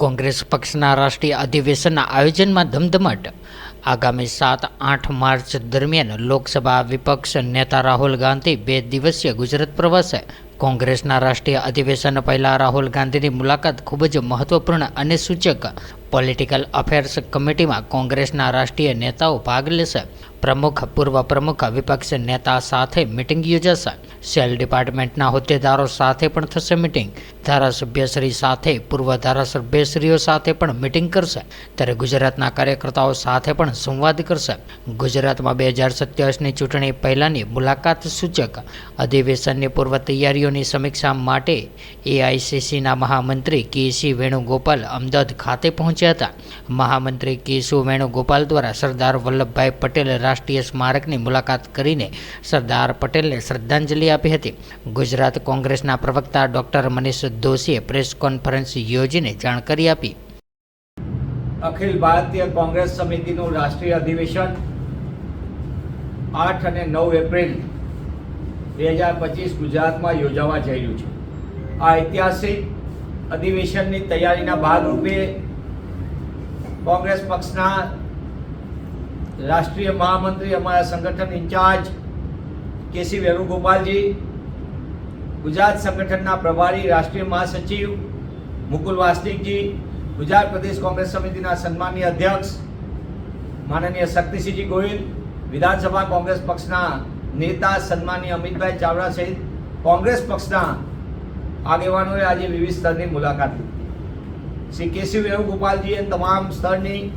કોંગ્રેસ પક્ષના રાષ્ટ્રીય અધિવેશનના આયોજનમાં ધમધમાટ. આગામી સાત, આઠ માર્ચ દરમિયાન લોકસભા વિપક્ષ નેતા રાહુલ ગાંધી બે દિવસીય ગુજરાત પ્રવાસે. કોંગ્રેસના રાષ્ટ્રીય અધિવેશન પહેલાં રાહુલ ગાંધીની મુલાકાત ખૂબ જ મહત્વપૂર્ણ અને સૂચક પોલિટિકલ અફેર્સ કમિટીમાં કોંગ્રેસના રાષ્ટ્રીય નેતાઓ ભાગ લેશે. પ્રમુખ, પૂર્વ પ્રમુખ, વિપક્ષ નેતા સાથે મિટિંગ યોજાશે. સેલ ડિપાર્ટમેન્ટના હોદ્દેદારો સાથે પણ થશે મિટિંગ. ધારાસભ્યશ્રી સાથે, પૂર્વ ધારાસભ્યશ્રીઓ સાથે પણ મિટિંગ કરશે. ત્યારે ગુજરાતના કાર્યકર્તાઓ સાથે પણ સંવાદ કરશે. ગુજરાતમાં બે હજાર સત્યાવીસની ચૂંટણી પહેલાંની મુલાકાત સૂચક. અધિવેશનની પૂર્વ તૈયારીઓની સમીક્ષા માટે એઆઈસીસીના મહામંત્રી કેસી વેણુગોપાલ અમદાવાદ ખાતે પહોંચ્યા. હતા. મહામંત્રી કેશુ વેણુગોપાલ દ્વારા સરદાર વલ્લભભાઈ પટેલ રાષ્ટ્રીય સ્મારકની મુલાકાત કરીને સરદાર પટેલને શ્રદ્ધાંજલિ આપી હતી. ગુજરાત કોંગ્રેસના પ્રવક્તા ડોક્ટર મનીષ દોશીએ પ્રેસ કોન્ફરન્સ યોજીને જાણકારી આપી. અખિલ ભારતીય કોંગ્રેસ સમિતિનું રાષ્ટ્રીય અધિવેશન આઠ અને નવ એપ્રિલ બે હજાર પચીસ ગુજરાતમાં યોજાવા જઈ રહ્યું છે. આ ઐતિહાસિક અધિવેશનની તૈયારીના ભાગરૂપે કોંગ્રેસ પક્ષના રાષ્ટ્રીય મહામંત્રી, અમારા સંગઠન ઇન્ચાર્જ કેસી વેણુગોપાલજી, ગુજરાત સંગઠનના પ્રભારી, રાષ્ટ્રીય મહાસચિવ મુકુલ વાસનિકજી, ગુજરાત પ્રદેશ કોંગ્રેસ સમિતિના સન્માનીય અધ્યક્ષ માનનીય શક્તિસિંહજી ગોહિલ, વિધાનસભા કોંગ્રેસ પક્ષના નેતા સન્માનીય અમિતભાઈ ચાવડા સહિત કોંગ્રેસ પક્ષના આગેવાનોએ આજે વિવિધ સ્તરની મુલાકાત લીધી. શ્રી કેસી વેણુગોપાલજીએ તમામ સ્તરની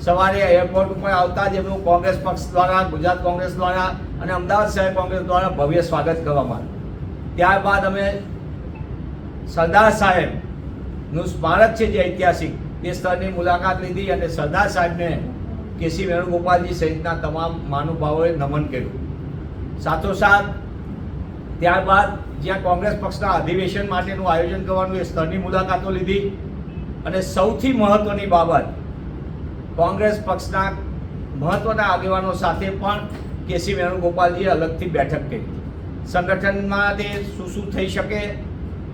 સવારે એરપોર્ટ ઉપર આવતા જ એમનું કોંગ્રેસ પક્ષ દ્વારા, ગુજરાત કોંગ્રેસ દ્વારા અને અમદાવાદ શહેર કોંગ્રેસ દ્વારા ભવ્ય સ્વાગત કરવામાં આવ્યું. ત્યારબાદ અમે સરદાર સાહેબનું સ્મારક છે જે ઐતિહાસિક, તે સ્થળની મુલાકાત લીધી અને સરદાર સાહેબને કેસી વેણુગોપાલજી સહિતના તમામ મહાનુભાવોએ નમન કર્યું. સાથોસાથ, ત્યારબાદ જ્યાં કોંગ્રેસ પક્ષના અધિવેશન માટેનું આયોજન કરવાનું એ સ્થળની મુલાકાતો લીધી. અને સૌથી મહત્વની બાબત, કોંગ્રેસ પક્ષના મહત્વના આગેવાનો સાથે પણ કેસી વેણુગોપાલજીએ અલગથી બેઠક કરી. સંગઠનમાં તે શું શું થઈ શકે,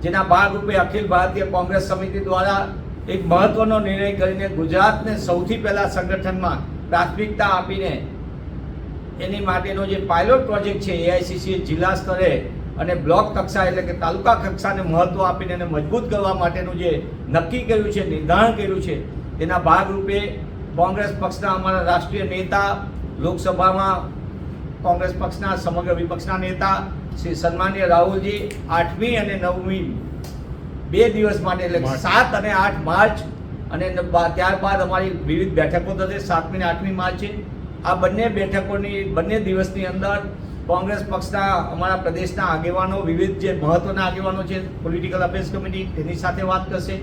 જેના ભાગરૂપે અખિલ ભારતીય કોંગ્રેસ સમિતિ દ્વારા એક મહત્વનો નિર્ણય કરીને ગુજરાતને સૌથી પહેલા સંગઠનમાં પ્રાથમિકતા આપીને એની માટેનો જે પાયલોટ પ્રોજેક્ટ છે એઆઈસીસી જિલ્લા સ્તરે અને બ્લોક કક્ષા એટલે કે તાલુકા કક્ષાને મહત્ત્વ આપીને એને મજબૂત કરવા માટેનું જે નક્કી કર્યું છે નિર્ધારણ કર્યું છે તેના ભાગરૂપે કોંગ્રેસ પક્ષના અમારા રાષ્ટ્રીય નેતા લોકસભામાં કોંગ્રેસ પક્ષના સમગ્ર વિપક્ષના નેતા શ્રી સન્માન્ય રાહુલજી આઠમી અને નવમી બે દિવસ માટે એટલે સાત અને આઠ માર્ચ અને ત્યારબાદ અમારી વિવિધ બેઠકો થશે સાતમી અને આઠમી માર્ચે. આ બંને બેઠકોની બંને દિવસની અંદર કોંગ્રેસ પક્ષના અમારા પ્રદેશના આગેવાનો, વિવિધ જે મહત્વના આગેવાનો છે પોલિટિકલ અફેર્સ કમિટી તેની સાથે વાત કરશે,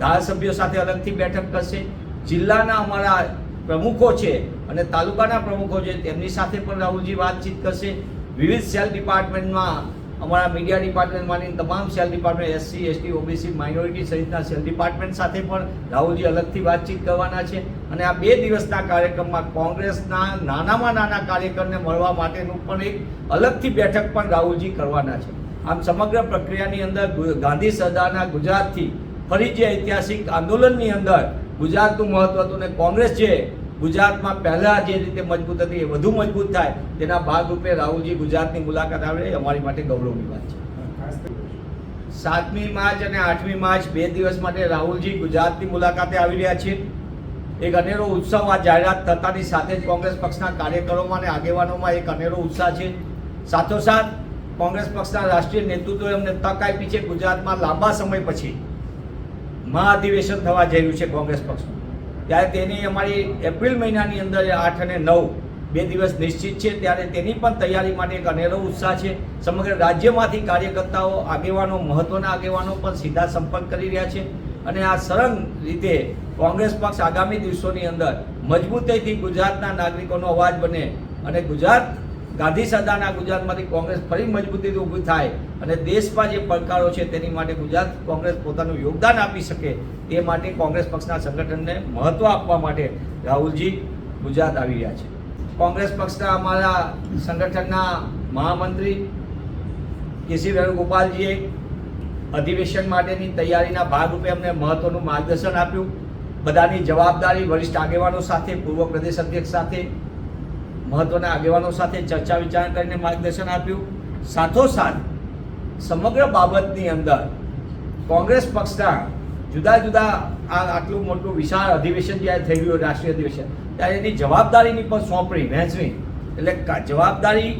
ધારાસભ્યો સાથે અલગથી બેઠક કરશે. જિલ્લાના અમારા પ્રમુખો છે અને તાલુકાના પ્રમુખો છે, તેમની સાથે પણ રાહુલજી વાતચીત કરશે. વિવિધ સેલ ડિપાર્ટમેન્ટમાં અમારા મીડિયા ડિપાર્ટમેન્ટમાંની તમામ cell department SC ST OBC minority સહિતના સેલ ડિપાર્ટમેન્ટ સાથે પણ રાહુલજી અલગથી વાતચીત કરવાના છે. અને આ બે દિવસના કાર્યક્રમમાં કોંગ્રેસના નાનામાં નાના કાર્યકરને મળવા માટેનું પણ એક અલગથી બેઠક પણ રાહુલજી કરવાના છે. આમ સમગ્ર પ્રક્રિયાની અંદર ગાંધી સરદારના ગુજરાતથી ફરી જે ઐતિહાસિક આંદોલનની અંદર ગુજરાતનું મહત્વ હતું ને કોંગ્રેસ જે ગુજરાતમાં પહેલા જે રીતે મજબૂત હતી એ વધુ મજબૂત થાય, તેના ભાગરૂપે રાહુલજી ગુજરાતની મુલાકાત આવે અમારી માટે ગૌરવની વાત છે. સાતમી માર્ચ અને આઠમી માર્ચ બે દિવસ માટે રાહુલજી ગુજરાતની મુલાકાતે આવી રહ્યા છે. એક અનેરો ઉત્સવ આ જાહેરાત થતાની સાથે જ કોંગ્રેસ પક્ષના કાર્યકરોમાં અને આગેવાનોમાં એક અનેરો ઉત્સાહ છે. સાથોસાથ, કોંગ્રેસ પક્ષના રાષ્ટ્રીય નેતૃત્વએ અમને તક આપી છે ગુજરાતમાં લાંબા સમય પછી. મહાઅધિવેશન થવા જઈ રહ્યું છે કોંગ્રેસ પક્ષનું. ત્યારે તેની અમારી એપ્રિલ મહિનાની અંદર આઠ અને નવ બે દિવસ નિશ્ચિત છે. ત્યારે તેની પણ તૈયારી માટે એક અનેરો ઉત્સાહ છે. સમગ્ર રાજ્યમાંથી કાર્યકર્તાઓ, આગેવાનો, મહત્વના આગેવાનો પણ સીધા સંપર્ક કરી રહ્યા છે. અને આ સરળ રીતે કોંગ્રેસ પક્ષ આગામી દિવસોની અંદર મજબૂતાઈથી ગુજરાતના નાગરિકોનો અવાજ બને અને ગુજરાત ગાંધી સરદારના ગુજરાતમાંથી કોંગ્રેસ ફરી મજબૂતીથી ઊભી થાય અને દેશમાં જે પડકારો છે તેની માટે ગુજરાત કોંગ્રેસ પોતાનું યોગદાન આપી શકે તે માટે કોંગ્રેસ પક્ષના સંગઠનને મહત્ત્વ આપવા માટે રાહુલજી ગુજરાત આવી રહ્યા છે. કોંગ્રેસ પક્ષના અમારા સંગઠનના મહામંત્રી કેસી વેણુગોપાલજીએ અધિવેશન માટેની તૈયારીના ભાગરૂપે અમને મહત્ત્વનું માર્ગદર્શન આપ્યું. બધાની જવાબદારી વરિષ્ઠ આગેવાનો સાથે, પૂર્વ પ્રદેશ અધ્યક્ષ સાથે મહત્વના આગેવાનો સાથે ચર્ચા વિચારણા કરીને માર્ગદર્શન આપ્યું. સાથોસાથ, સમગ્ર બાબતની અંદર કોંગ્રેસ પક્ષના જુદા જુદા આ આટલું મોટું વિશાળ અધિવેશન જ્યારે થઈ ગયું રાષ્ટ્રીય અધિવેશન, ત્યારે એની જવાબદારીની પણ સોંપણી વહેંચવી એટલે જવાબદારી,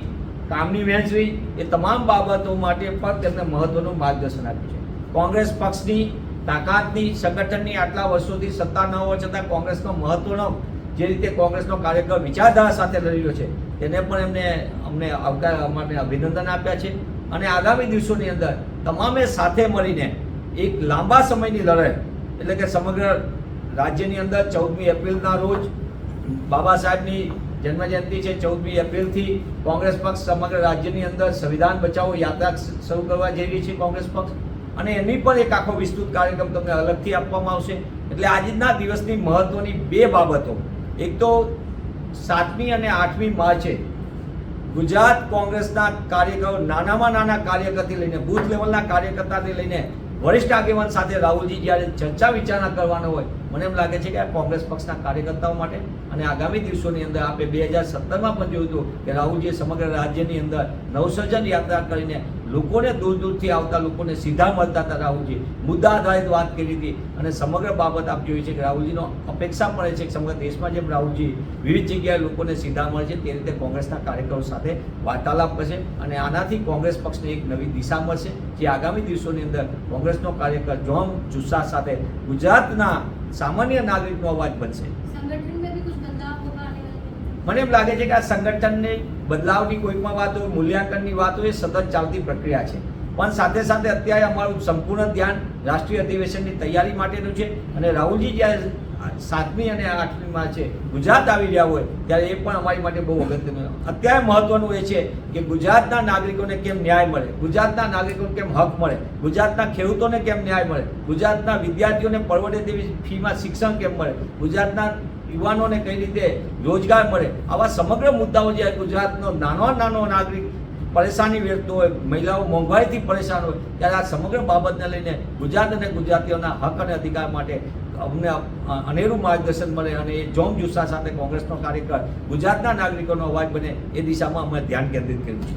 કામની વહેંચવી એ તમામ બાબતો માટે પણ તેમને મહત્વનું માર્ગદર્શન આપ્યું છે. કોંગ્રેસ પક્ષની તાકાતની, સંગઠનની આટલા વર્ષોથી સત્તા ન હોવા છતાં કોંગ્રેસનો મહત્વનો જે રીતે કોંગ્રેસનો કાર્યક્રમ વિચારધારા સાથે લડ્યો છે, તેને પણ એમને અમને આવકાર માટે અભિનંદન આપ્યા છે. અને આગામી દિવસોની અંદર તમામે સાથે મળીને એક લાંબા સમયની લડાઈ, એટલે કે સમગ્ર રાજ્યની અંદર ચૌદમી એપ્રિલના રોજ બાબા સાહેબની જન્મજયંતિ છે, ચૌદમી એપ્રિલથી કોંગ્રેસ પક્ષ સમગ્ર રાજ્યની અંદર સંવિધાન બચાવો યાત્રા શરૂ કરવા રહી છે કોંગ્રેસ પક્ષ. અને એની પણ એક આખો વિસ્તૃત કાર્યક્રમ તમને અલગથી આપવામાં આવશે. એટલે આજના દિવસની મહત્વની બે બાબતો. એક તો સાતમી અને આઠમી માર્ચે ગુજરાત કોંગ્રેસના કાર્યકરો, નાનામાં નાના કાર્યકરથી લઈને, બૂથ લેવલના કાર્યકર્તાથી લઈને વરિષ્ઠ આગેવાન સાથે રાહુલજી જ્યારે ચર્ચા વિચારણા કરવાનો હોય, મને એમ લાગે છે કે આ કોંગ્રેસ પક્ષના કાર્યકર્તાઓ માટે અને આગામી દિવસોની અંદર આપણે બે હજાર સત્તરમાં પણ જોયું હતું કે રાહુલજીએ સમગ્ર રાજ્યની અંદર નવસર્જન યાત્રા કરીને લોકોને દૂર દૂરથી આવતા લોકોને સીધા મળતા હતા રાહુલજી. મુદ્દા આધારિત વાત કરી હતી અને સમગ્ર બાબત આપ જોઈએ છે કે રાહુલજીનો અપેક્ષા મળે છે કે સમગ્ર દેશમાં જેમ રાહુલજી વિવિધ જગ્યાએ લોકોને સીધા મળે છે, તે રીતે કોંગ્રેસના કાર્યકરો સાથે વાર્તાલાપ કરશે અને આનાથી કોંગ્રેસ પક્ષને એક નવી દિશા મળશે, જે આગામી દિવસોની અંદર કોંગ્રેસનો કાર્યકર જોમ જુસ્સા સાથે ગુજરાતના સામાન્ય નાગરિકનો અવાજ બનશે. સંગઠન મને એમ લાગે છે કે આ સંગઠનને બદલાવની કોઈકમાં વાતો, મૂલ્યાંકનની વાત એ સતત ચાલતી પ્રક્રિયા છે. પણ સાથે સાથે અત્યારે અમારું સંપૂર્ણ ધ્યાન રાષ્ટ્રીય અધિવેશનની તૈયારી માટેનું છે અને રાહુલજી જ્યારે સાતમી અને આઠમીમાં છે, ગુજરાત આવી રહ્યા હોય ત્યારે એ પણ અમારી માટે બહુ અગત્યનું અત્યારે મહત્વનું એ છે કે ગુજરાતના નાગરિકોને કેમ ન્યાય મળે? ગુજરાતના નાગરિકોને કેમ હક મળે? ગુજરાતના ખેડૂતોને કેમ ન્યાય મળે? ગુજરાતના વિદ્યાર્થીઓને પરવડે તેવી ફીમાં શિક્ષણ કેમ મળે? ગુજરાતના યુવાનોને કઈ રીતે રોજગાર મળે? આવા સમગ્ર મુદ્દાઓ જે ગુજરાતનો નાનો નાનો નાગરિક પરેશાની વેઠતો હોય, મહિલાઓ મોંઘવારીથી પરેશાન હોય, ત્યારે આ સમગ્ર બાબતને લઈને ગુજરાત અને ગુજરાતીઓના હક અને અધિકાર માટે અમને અનેરું માર્ગદર્શન મળે અને એ જોમ જુસ્સા સાથે કોંગ્રેસનો કાર્યકર ગુજરાતના નાગરિકોનો અવાજ બને એ દિશામાં અમે ધ્યાન કેન્દ્રિત કર્યું છે.